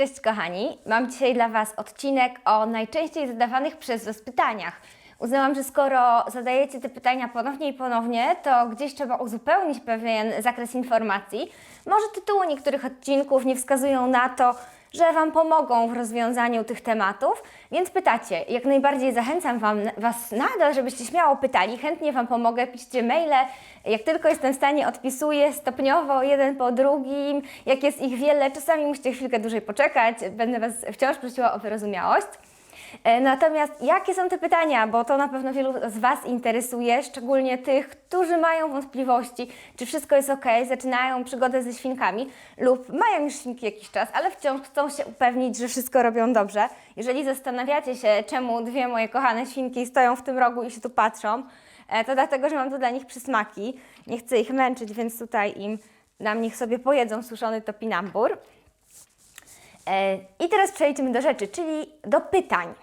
Cześć kochani, mam dzisiaj dla Was odcinek o najczęściej zadawanych przez Was pytaniach. Uznałam, że skoro zadajecie te pytania ponownie i ponownie, to gdzieś trzeba uzupełnić pewien zakres informacji. Może tytuły niektórych odcinków nie wskazują na to, że Wam pomogą w rozwiązaniu tych tematów, więc pytacie. Jak najbardziej zachęcam wam, Was nadal, żebyście śmiało pytali. Chętnie Wam pomogę, piszcie maile. Jak tylko jestem w stanie, odpisuję stopniowo, jeden po drugim. Jak jest ich wiele, czasami musicie chwilkę dłużej poczekać. Będę Was wciąż prosiła o wyrozumiałość. E, Natomiast jakie są te pytania, bo to na pewno wielu z Was interesuje, szczególnie tych, którzy mają wątpliwości, czy wszystko jest ok, zaczynają przygodę ze świnkami lub mają już świnki jakiś czas, ale wciąż chcą się upewnić, że wszystko robią dobrze. Jeżeli zastanawiacie się, czemu dwie moje kochane świnki stoją w tym rogu i się tu patrzą, e, to dlatego, że mam tu dla nich przysmaki. Nie chcę ich męczyć, więc tutaj im dam, niech sobie pojedzą suszony topinambur. E, I teraz przejdźmy do rzeczy, czyli do pytań.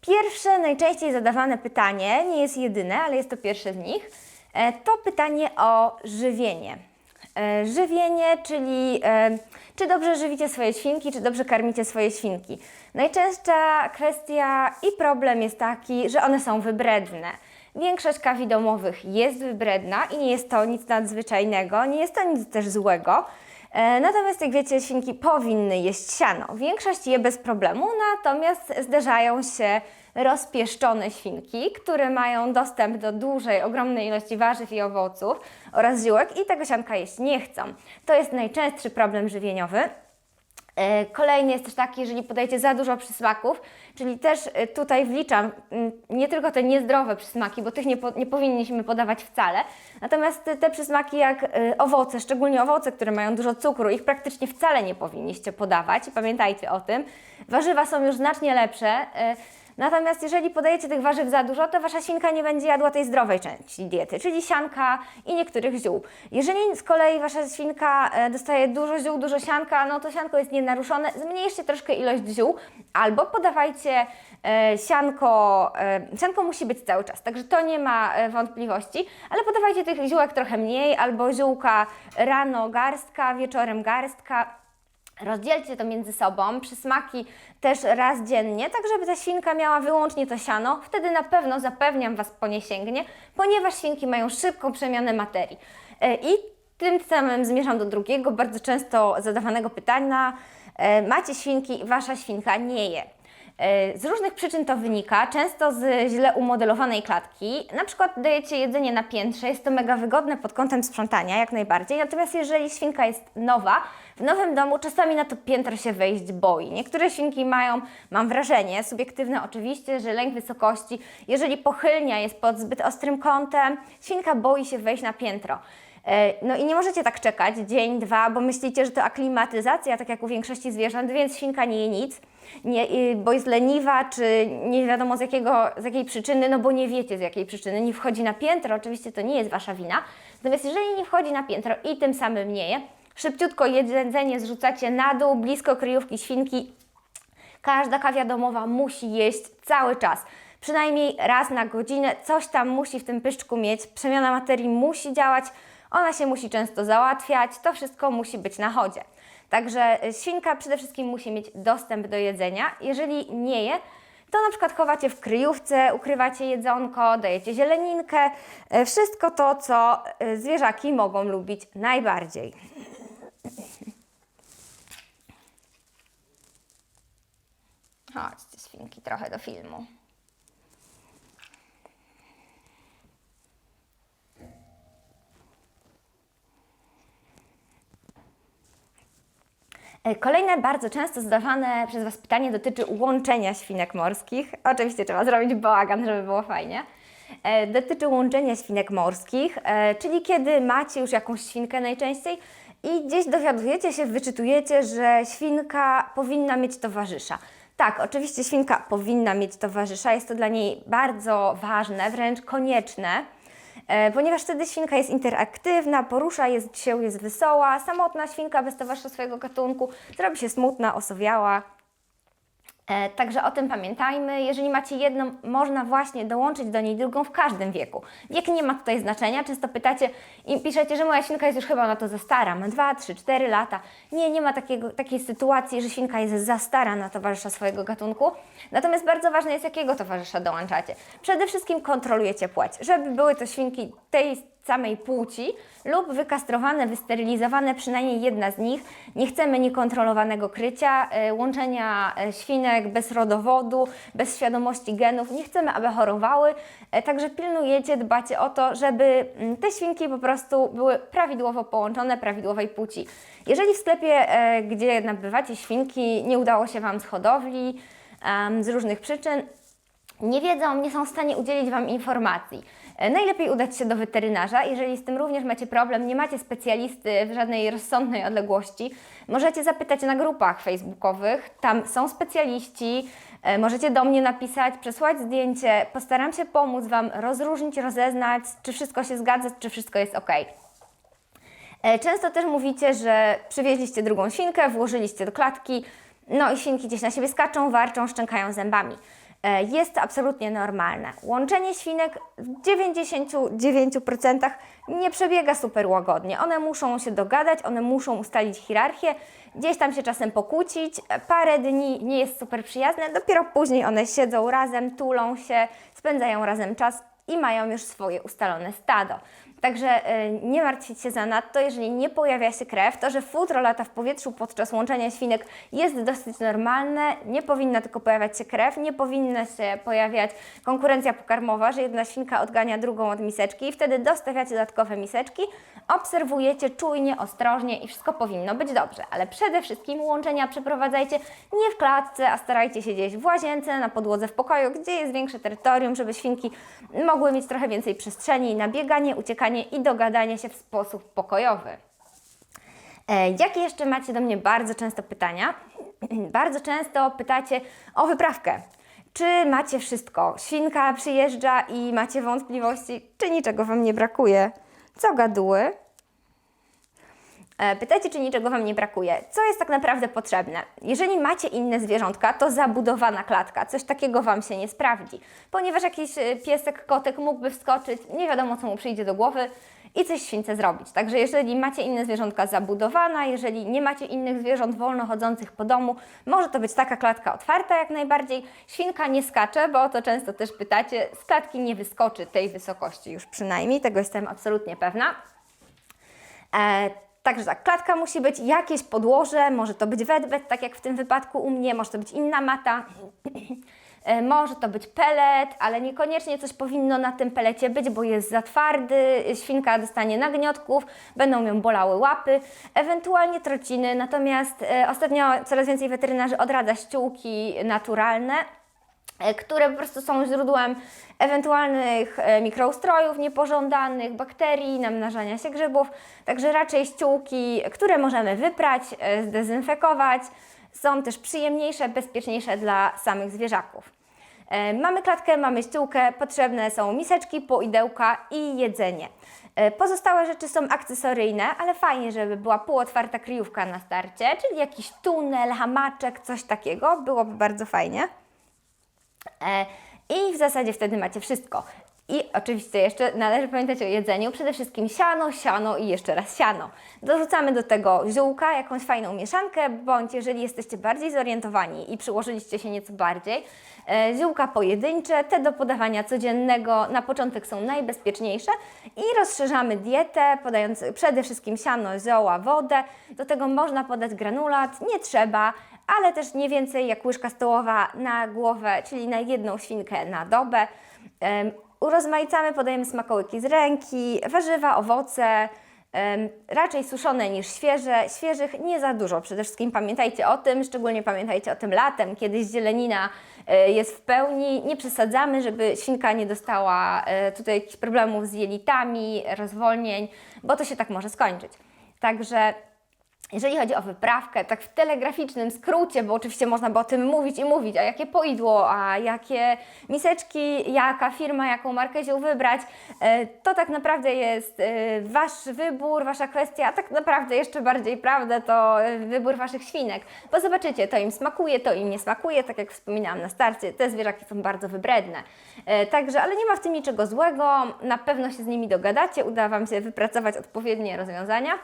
Pierwsze, najczęściej zadawane pytanie, nie jest jedyne, ale jest to pierwsze z nich, e, to pytanie o żywienie. E, Żywienie, czyli czy dobrze żywicie swoje świnki, czy dobrze karmicie swoje świnki. Najczęstsza kwestia i problem jest taki, że one są wybredne. Większość kawi domowych jest wybredna i nie jest to nic nadzwyczajnego, nie jest to nic też złego. E, Natomiast jak wiecie, świnki powinny jeść siano. Większość je bez problemu, natomiast zdarzają się rozpieszczone świnki, które mają dostęp do dużej, ogromnej ilości warzyw i owoców oraz ziółek i tego sianka jeść nie chcą. To jest najczęstszy problem żywieniowy. E, Kolejny jest też taki, jeżeli podajecie za dużo przysmaków, czyli też e, tutaj wliczam mm, nie tylko te niezdrowe przysmaki, bo tych nie, po, nie powinniśmy podawać wcale, natomiast te, przysmaki jak e, owoce, szczególnie owoce, które mają dużo cukru, ich praktycznie wcale nie powinniście podawać, pamiętajcie o tym. Warzywa są już znacznie lepsze, Natomiast jeżeli podajecie tych warzyw za dużo, to wasza świnka nie będzie jadła tej zdrowej części diety, czyli sianka i niektórych ziół. Jeżeli z kolei wasza świnka e, dostaje dużo ziół, dużo sianka, no to sianko jest nienaruszone, zmniejszcie troszkę ilość ziół albo podawajcie e, sianko, e, sianko musi być cały czas, także to nie ma wątpliwości, ale podawajcie tych ziółek trochę mniej albo ziółka rano garstka, wieczorem garstka, Rozdzielcie to między sobą, przysmaki też raz dziennie, tak żeby ta świnka miała wyłącznie to siano. Wtedy na pewno zapewniam Was po nie sięgnie, ponieważ świnki mają szybką przemianę materii. E, I tym samym zmierzam do drugiego, bardzo często zadawanego pytania. E, Macie świnki, Wasza świnka nie je. E, Z różnych przyczyn to wynika, często z źle umodelowanej klatki. Na przykład dajecie jedzenie na piętrze, jest to mega wygodne pod kątem sprzątania, jak najbardziej. Natomiast jeżeli świnka jest nowa, w nowym domu czasami na to piętro się wejść boi. Niektóre świnki mają, mam wrażenie, subiektywne oczywiście, że lęk wysokości, jeżeli pochylnia jest pod zbyt ostrym kątem, świnka boi się wejść na piętro. E, No i nie możecie tak czekać dzień, dwa, bo myślicie, że to aklimatyzacja, tak jak u większości zwierząt, więc świnka nie je nic, nie, y, bo jest leniwa, czy nie wiadomo z, jakiego, z jakiej przyczyny, no bo nie wiecie z jakiej przyczyny, nie wchodzi na piętro, oczywiście to nie jest Wasza wina. Natomiast jeżeli nie wchodzi na piętro i tym samym nie je, szybciutko jedzenie zrzucacie na dół, blisko kryjówki świnki, Każda kawia domowa musi jeść cały czas. Przynajmniej raz na godzinę coś tam musi w tym pyszczku mieć. Przemiana materii musi działać, ona się musi często załatwiać, to wszystko musi być na chodzie. Także y, świnka przede wszystkim musi mieć dostęp do jedzenia. Jeżeli nie je, to na przykład chowacie w kryjówce, ukrywacie jedzonko, dajecie zieleninkę, y, wszystko to, co y, zwierzaki mogą lubić najbardziej. Chodźcie, świnki, trochę do filmu. Kolejne bardzo często zadawane przez Was pytanie dotyczy łączenia świnek morskich. Oczywiście trzeba zrobić bałagan, żeby było fajnie. E, Dotyczy łączenia świnek morskich, e, czyli kiedy macie już jakąś świnkę najczęściej i gdzieś dowiadujecie się, wyczytujecie, że świnka powinna mieć towarzysza. Tak, oczywiście świnka powinna mieć towarzysza, jest to dla niej bardzo ważne, wręcz konieczne. E, ponieważ wtedy świnka jest interaktywna, porusza jest, się, jest wesoła. Samotna świnka bez towarzysza swojego gatunku zrobi się smutna, osowiała. E, Także o tym pamiętajmy. Jeżeli macie jedną, można właśnie dołączyć do niej drugą w każdym wieku. Wiek nie ma tutaj znaczenia. Często pytacie i piszecie, że moja świnka jest już chyba na to za stara, ma 2, 3, 4 lata. Nie, nie ma takiego, takiej sytuacji, że świnka jest za stara na towarzysza swojego gatunku. Natomiast bardzo ważne jest, jakiego towarzysza dołączacie. Przede wszystkim kontrolujecie płeć, żeby były to świnki tej samej płci lub wykastrowane, wysterylizowane, przynajmniej jedna z nich. Nie chcemy niekontrolowanego krycia, e, łączenia e, świnek bez rodowodu, bez świadomości genów. Nie chcemy, aby chorowały, e, także pilnujecie, dbacie o to, żeby mm, te świnki po prostu były prawidłowo połączone, prawidłowej płci. Jeżeli w sklepie, gdzie nabywacie świnki, nie udało się Wam z hodowli z różnych przyczyn, nie wiedzą, nie są w stanie udzielić Wam informacji. E, Najlepiej udać się do weterynarza. Jeżeli z tym również macie problem, nie macie specjalisty w żadnej rozsądnej odległości, możecie zapytać na grupach facebookowych. Tam są specjaliści. E, Możecie do mnie napisać, przesłać zdjęcie. Postaram się pomóc Wam rozróżnić, rozeznać, czy wszystko się zgadza, czy wszystko jest ok. E, Często też mówicie, że przywieźliście drugą świnkę, włożyliście do klatki, no i świnki gdzieś na siebie skaczą, warczą, szczękają zębami. E, Jest to absolutnie normalne. Łączenie świnek w 99% nie przebiega super łagodnie. One muszą się dogadać, one muszą ustalić hierarchię, gdzieś tam się czasem pokłócić. E, Parę dni nie jest super przyjazne, dopiero później one siedzą razem, tulą się, spędzają razem czas i mają już swoje ustalone stado. Także e, nie martwcie się za nadto, jeżeli nie pojawia się krew, to że futro lata w powietrzu podczas łączenia świnek jest dosyć normalne, nie powinna tylko pojawiać się krew, nie powinna się pojawiać konkurencja pokarmowa, że jedna świnka odgania drugą od miseczki i wtedy dostawiacie dodatkowe miseczki, obserwujecie czujnie, ostrożnie i wszystko powinno być dobrze, ale przede wszystkim łączenia przeprowadzajcie nie w klatce, a starajcie się gdzieś w łazience, na podłodze w pokoju, gdzie jest większe terytorium, żeby świnki mogły mieć trochę więcej przestrzeni na bieganie, uciekanie i dogadanie się w sposób pokojowy. E, Jakie jeszcze macie do mnie bardzo często pytania? bardzo często pytacie o wyprawkę. Czy macie wszystko? Świnka przyjeżdża i macie wątpliwości, czy niczego Wam nie brakuje? Co gaduły? E, Pytacie, czy niczego Wam nie brakuje. Co jest tak naprawdę potrzebne? Jeżeli macie inne zwierzątka, to zabudowana klatka. Coś takiego Wam się nie sprawdzi, ponieważ jakiś e, piesek, kotek mógłby wskoczyć, nie wiadomo co mu przyjdzie do głowy i coś śwince zrobić. Także jeżeli macie inne zwierzątka zabudowana, jeżeli nie macie innych zwierząt wolno chodzących po domu, może to być taka klatka otwarta jak najbardziej. Świnka nie skacze, bo o to często też pytacie. Z klatki nie wyskoczy tej wysokości już przynajmniej, tego jestem absolutnie pewna. E, Także tak, klatka musi być, jakieś podłoże, może to być wedwet, tak jak w tym wypadku u mnie, może to być inna mata, E, może to być pelet, ale niekoniecznie coś powinno na tym pelecie być, bo jest za twardy, świnka dostanie nagniotków, będą ją bolały łapy, ewentualnie trociny, natomiast e, ostatnio coraz więcej weterynarzy odradza ściółki naturalne, które po prostu są źródłem ewentualnych e, mikroustrojów niepożądanych, bakterii, namnażania się grzybów. Także raczej ściółki, które możemy wyprać, e, zdezynfekować, są też przyjemniejsze, bezpieczniejsze dla samych zwierzaków. E, Mamy klatkę, mamy ściółkę, potrzebne są miseczki, poidełka i jedzenie. E, Pozostałe rzeczy są akcesoryjne, ale fajnie, żeby była półotwarta kryjówka na starcie, czyli jakiś tunel, hamaczek, coś takiego, byłoby bardzo fajnie. E, I w zasadzie wtedy macie wszystko. I oczywiście jeszcze należy pamiętać o jedzeniu. Przede wszystkim siano, siano i jeszcze raz siano. Dorzucamy do tego ziółka, jakąś fajną mieszankę, bądź jeżeli jesteście bardziej zorientowani i przyłożyliście się nieco bardziej, e, ziółka pojedyncze, te do podawania codziennego na początek są najbezpieczniejsze i rozszerzamy dietę, podając przede wszystkim siano, zioła, wodę. Do tego można podać granulat, nie trzeba, ale też nie więcej jak łyżka stołowa na głowę, czyli na jedną świnkę na dobę. Urozmaicamy, podajemy smakołyki z ręki, warzywa, owoce, raczej suszone niż świeże. Świeżych nie za dużo. Przede wszystkim pamiętajcie o tym, szczególnie pamiętajcie o tym latem, kiedy zielenina e, jest w pełni. Nie przesadzamy, żeby świnka nie dostała e, tutaj jakichś problemów z jelitami, rozwolnień, bo to się tak może skończyć. Także Jeżeli chodzi o wyprawkę, tak w telegraficznym skrócie, bo oczywiście można by o tym mówić i mówić, a jakie poidło, a jakie miseczki, jaka firma, jaką markę się wybrać, e, to tak naprawdę jest e, Wasz wybór, Wasza kwestia, a tak naprawdę jeszcze bardziej prawda to e, wybór Waszych świnek, bo zobaczycie, to im smakuje, to im nie smakuje, tak jak wspominałam na starcie, te zwierzaki są bardzo wybredne. Także, ale nie ma w tym niczego złego, na pewno się z nimi dogadacie, uda Wam się wypracować odpowiednie rozwiązania.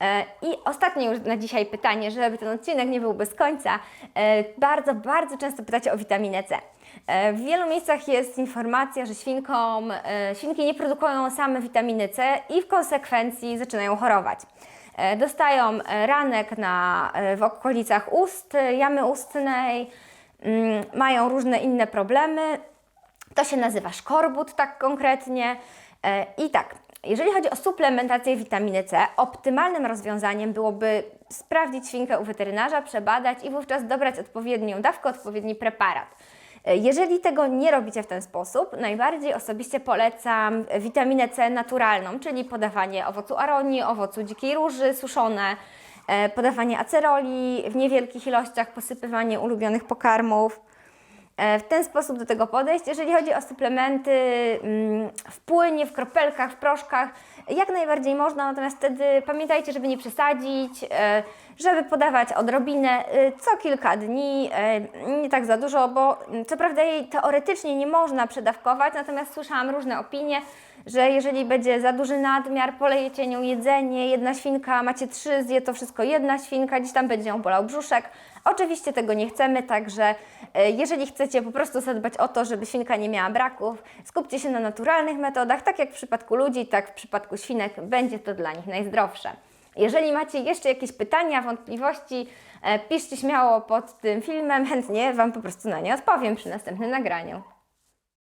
E, I ostatnie już na dzisiaj pytanie, żeby ten odcinek nie był bez końca. E, Bardzo, bardzo często pytacie o witaminę C. E, W wielu miejscach jest informacja, że świnkom, świnki nie produkują same witaminy C i w konsekwencji zaczynają chorować. Dostają ranek na, w okolicach ust, jamy ustnej, mm, mają różne inne problemy. To się nazywa szkorbut tak konkretnie. I tak, jeżeli chodzi o suplementację witaminy C, optymalnym rozwiązaniem byłoby sprawdzić świnkę u weterynarza, przebadać i wówczas dobrać odpowiednią dawkę, odpowiedni preparat. Jeżeli tego nie robicie w ten sposób, najbardziej osobiście polecam witaminę C naturalną, czyli podawanie owocu aronii, owocu dzikiej róży suszone, e, podawanie aceroli w niewielkich ilościach, posypywanie ulubionych pokarmów. E, w ten sposób do tego podejść. Jeżeli chodzi o suplementy mm, w płynie, w kropelkach, w proszkach, jak najbardziej można, natomiast wtedy pamiętajcie, żeby nie przesadzić, e, żeby podawać odrobinę e, co kilka dni, nie tak za dużo, bo mm, co prawda jej teoretycznie nie można przedawkować, natomiast słyszałam różne opinie, że jeżeli będzie za duży nadmiar, polejecie nią jedzenie, jedna świnka, macie trzy, zje to wszystko jedna świnka, gdzieś tam będzie ją bolał brzuszek. Oczywiście tego nie chcemy, także e, jeżeli chcecie po prostu zadbać o to, żeby świnka nie miała braków, skupcie się na naturalnych metodach, tak jak w przypadku ludzi, tak w przypadku świnek, będzie to dla nich najzdrowsze. Jeżeli macie jeszcze jakieś pytania, wątpliwości, e, piszcie śmiało pod tym filmem, chętnie Wam po prostu na nie odpowiem przy następnym nagraniu.